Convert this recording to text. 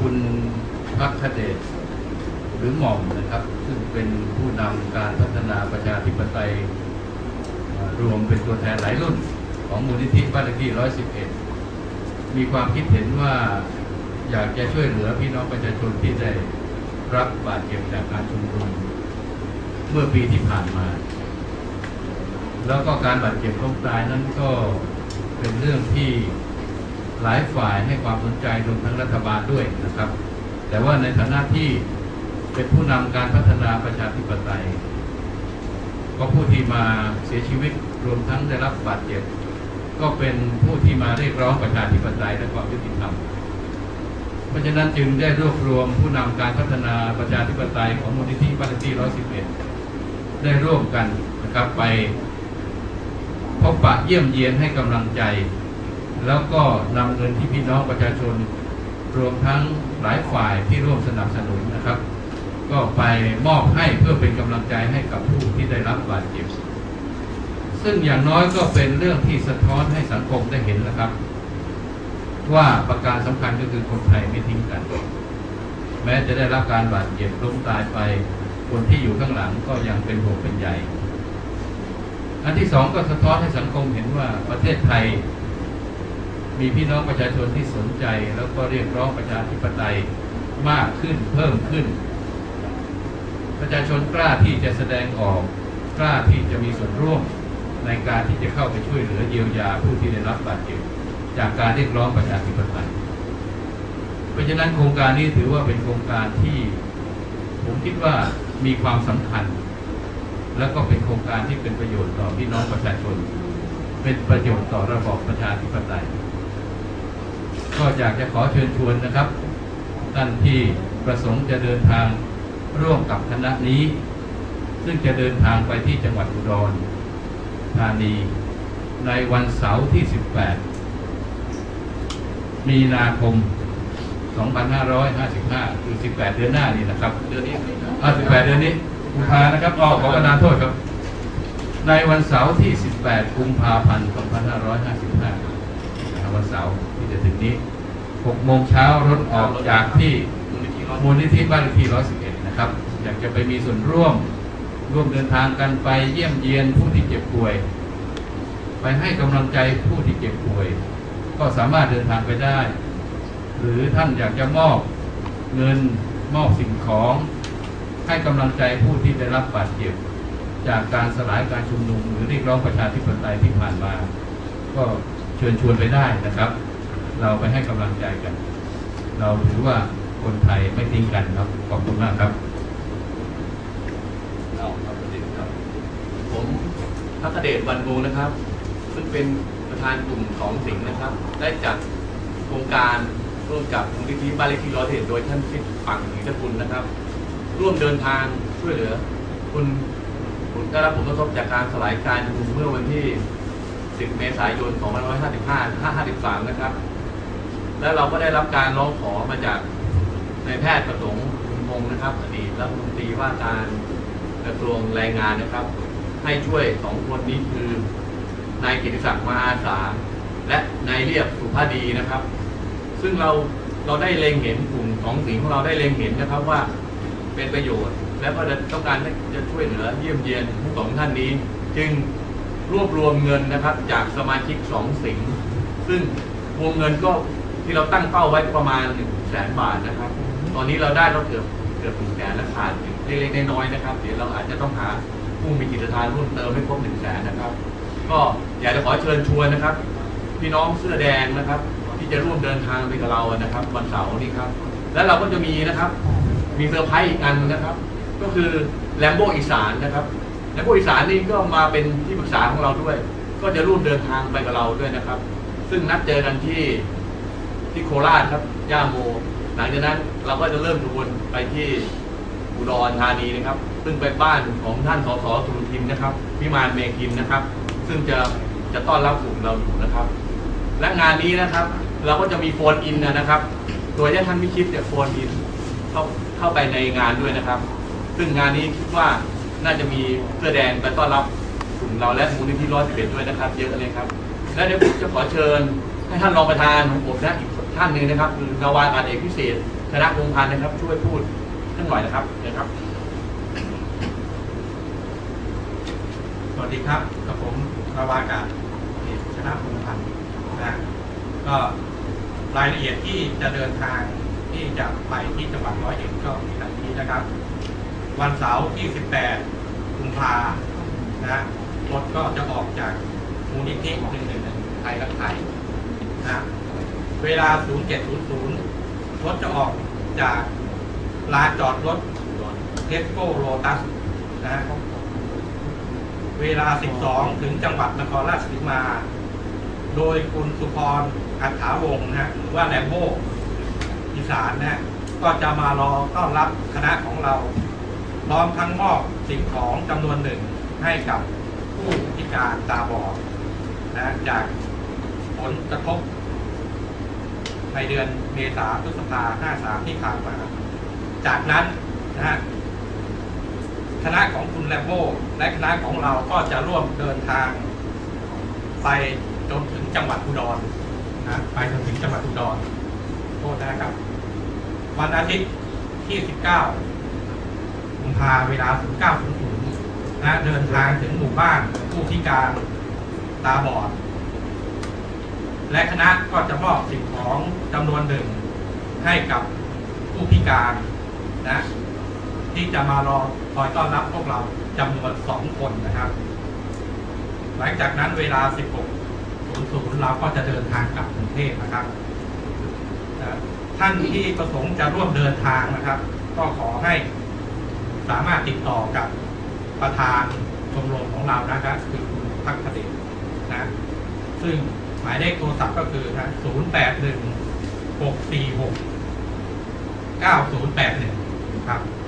คุณพักคเดชหรือหม่อมนะครับ ซึ่งเป็นผู้นำการพัฒนาประชาธิปไตย รวมเป็นตัวแทนหลายรุ่น ของมูลนิธิบ้านเลขที่ 111 มีความคิดเห็นว่าอยากจะช่วยเหลือพี่น้องประชาชนที่ได้รับบาดเจ็บจากการชุมนุมเมื่อปีที่ผ่านมา แล้วก็การบาดเจ็บล้มตายนั้นก็เป็นเรื่องที่ หลายฝ่ายให้ความสนใจรวมทั้งรัฐบาลด้วยนะครับ แต่ว่าในฐานะที่เป็นผู้นำการพัฒนาประชาธิปไตย ก็ผู้ที่มาเสียชีวิตรวมทั้งได้รับบาดเจ็บก็เป็นผู้ที่มาเรียกร้องประชาธิปไตยและความยุติธรรม เพราะฉะนั้นจึงได้รวบรวมผู้นำการพัฒนาประชาธิปไตยของมูลนิธิบ้านที่111 ได้ร่วมกันนะครับไปพบปะเยี่ยมเยียนให้กำลังใจ แล้วก็นำเงินที่พี่น้องประชาชนรวมทั้งหลายฝ่ายที่ร่วมสนับสนุนนะครับ ก็ไปมอบให้เพื่อเป็นกำลังใจให้กับผู้ที่ได้รับบาดเจ็บ ซึ่งอย่างน้อยก็เป็นเรื่องที่สะท้อนให้สังคมได้เห็นนะครับ ว่าประการสำคัญก็คือคนไทยไม่ทิ้งกัน แม้จะได้รับการบาดเจ็บล้มตายไป คนที่อยู่ข้างหลังก็ยังเป็นห่วงเป็นใยอันที่สองก็สะท้อนให้สังคมเห็นว่าประเทศไทย มีพี่น้องประชาชนที่สนใจ แล้วก็เรียกร้องประชาธิปไตยมากขึ้นเพิ่มขึ้น ประชาชนกล้าที่จะแสดงออกกล้าที่จะมีส่วนร่วมในการที่จะเข้าไปช่วยเหลือเยียวยาผู้ที่ได้รับบาดเจ็บจากการเรียกร้องประชาธิปไตยเพราะฉะนั้นโครงการนี้ถือว่าเป็นโครงการที่ ผมคิดว่ามีความสำคัญ แล้วก็เป็นโครงการที่เป็นประโยชน์ต่อพี่น้องประชาชน เป็นประโยชน์ต่อระบอบประชาธิปไตย ก็อยากจะขอเชิญชวนนะครับ ท่านที่ประสงค์จะเดินทางร่วมกับคณะนี้ ซึ่งจะเดินทางไปที่จังหวัดอุดรธานี ในวันเสาร์ที่ 18 มีนาคม 2555 คือ 18 เดือนหน้านี่นะครับ เดือนนี้อ่า18 เดือนนี้กุมภานะครับอ๋อขอประทานโทษครับ ในวันเสาร์ที่ 18 กุมภาพันธ์ 2555นะครับ วันเสาร์ที่จะถึงนี้6โมงเช้ารถออกจากที่มูลนิธิร้อยมูลนิธิบ้านเลขที่ 111 นะครับ อยากจะไปมีส่วนร่วม ร่วมเดินทางกันไปเยี่ยมเยียนผู้ที่เจ็บป่วย ไปให้กำลังใจผู้ที่เจ็บป่วย ก็สามารถเดินทางไปได้ หรือท่านอยากจะมอบเงินมอบสิ่งของ ให้กำลังใจผู้ที่ได้รับบาดเจ็บ จากการสลายการชุมนุมหรือเรียกร้องประชาธิปไตยที่ผ่านมา ก็ เชิญชวนไปได้นะครับ เราไปให้กำลังใจกัน เราถือว่าคนไทยไม่ทิ้งกันครับ ขอบคุณมากครับเอาครับประเด็นครับ ผมพัฒเดชวันบูนะครับ ซึ่งเป็นประธานกลุ่มของสิงห์นะครับ ได้จัดโครงการร่วมกับมูลนิธิบ้านเลขที่ร้อยเอ็ดโดยท่านพิษฝั่งหินสกุลนะครับ ร่วมเดินทางช่วยเหลือ คุณคุณได้รับผลกระทบจากการสลายการชุมนุมเมื่อวันที่ 10 เมษายน 2555 553 นะครับ และเราก็ได้รับการร้องขอมาจากนายแพทย์ประสงค์คุณพงศ์นะครับอดีตรัฐมนตรีว่าการกระทรวงแรงงานนะครับ ให้ช่วยสองคนนี้คือนายกิติศักดิ์มาอาสา และนายเรียบสุภาดีนะครับ ซึ่งเราเราได้เล็งเห็นกลุ่มของสิงของเราได้เล็งเห็นนะครับว่าเป็นประโยชน์ และก็จะต้องการจะช่วยเหลือเยี่ยมเยียนทั้งสองท่านนี้ จึง รวบรวมเงินนะครับจากสมาชิกสองสิงซึ่งวงเงินก็ที่เราตั้งเป้าไว้ประมาณหนึ่งแสนบาทนะครับ ตอนนี้เราได้เราเกือบเกือบถึงแสนและขาดเล็กๆน้อยๆนะครับ เดี๋ยวเราอาจจะต้องหาผู้มีจิตทานร่วมเติมให้ครบหนึ่งแสนนะครับ ก็อยากจะขอเชิญชวนนะครับ พี่น้องเสื้อแดงนะครับ ที่จะร่วมเดินทางไปกับเรานะครับ วันเสาร์นี้ครับ แล้วเราก็จะมีนะครับ มีเซอร์ไพรส์อีกอันนะครับ ก็คือแลมโบอีสานนะครับ แลมโบอีสานนี่ก็มาเป็นที่ปรึกษาของเราด้วย ก็จะร่วมเดินทางไปกับเราด้วยนะครับ ซึ่งนัดเจอกันที่ที่โคราชครับย่าโม หลังจากนั้นเราก็จะเริ่มขบวนไปที่อุดรธานีนะครับ ซึ่งเป็นบ้านของท่านสสสุรทินนะครับพิมานเมคินนะครับ ซึ่งจะจะต้อนรับกลุ่มเราอยู่นะครับ และงานนี้นะครับ เราก็จะมีโฟนอินนะครับโดยที่ท่านพิชิตเนี่ยโฟนอินเข้าเข้าไปในงานด้วยนะครับ ซึ่งงานนี้คิดว่า น่าจะมีเสื้อแดงไปต้อนรับกลุ่มเราและมูลนิธิร้อยสิบเอ็ดด้วยนะครับ เยอะเลยครับ และเดี๋ยวผมจะขอเชิญให้ท่านรองประธานของผมนะอีกท่านหนึ่งนะครับคือนาวาอากาศเอกพิเศษธนพงพันธ์นะครับ ช่วยพูดขึ้นหน่อยนะครับนะครับ สวัสดีครับกับผมราวากาศเอกชนะพงพันธ์นะก็รายละเอียดที่จะเดินทางที่จะไปที่จังหวัดร้อยเอ็ดก็มีดังนี้นะครับ วันเสาร์ที่ 18กุมภานะรถก็จะออกจากมูลนิธิ111ไทยรักไทยนะเวลา 0700 รถจะออกจากลานจอดรถเทสโก้โ o ตัสนะเวลา 12 ถึงจังหวัดนครราชสีมา โดยคุณสุพรอัฏฐาวงศ์นะหรือว่าแลมโบอีสานนะก็จะมารอต้อนรับคณะของเรา ร้อมทั้งมอบสิ่งของจำนวนหนึ่งให้กับผู้พิการตาบอดนะจากผลกระทบ ในเดือนเมษาพฤษภา53ที่ผ่านมา จากนั้นนะฮะคณะของคุณแลมโบและคณะของเราก็จะร่วมเดินทาง ไปจนถึงจังหวัดอุดรนะไปจนถึงจังหวัดอุดรโทษนะครับ วันอาทิตย์ที่ 19 กุมภาเวลา19.00นะเดินทางถึงหมู่บ้านผู้พิการตาบอด และคณะก็จะมอบสิ่งของจำนวนหนึ่งให้กับผู้พิการนะที่จะมารอคอยต้อนรับพวกเราจำนวนสองคนนะครับ หลังจากนั้นเวลา 16.00 เราก็จะเดินทางกลับกรุงเทพนะครับท่านที่ประสงค์จะร่วมเดินทางนะครับ ก็ขอให้ สามารถติดต่อกับประธานชมรมของเรานะครับคือคุณพักคเดชนะ ซึ่งหมายเลขโทรศัพท์ก็คือนะ081 646 9081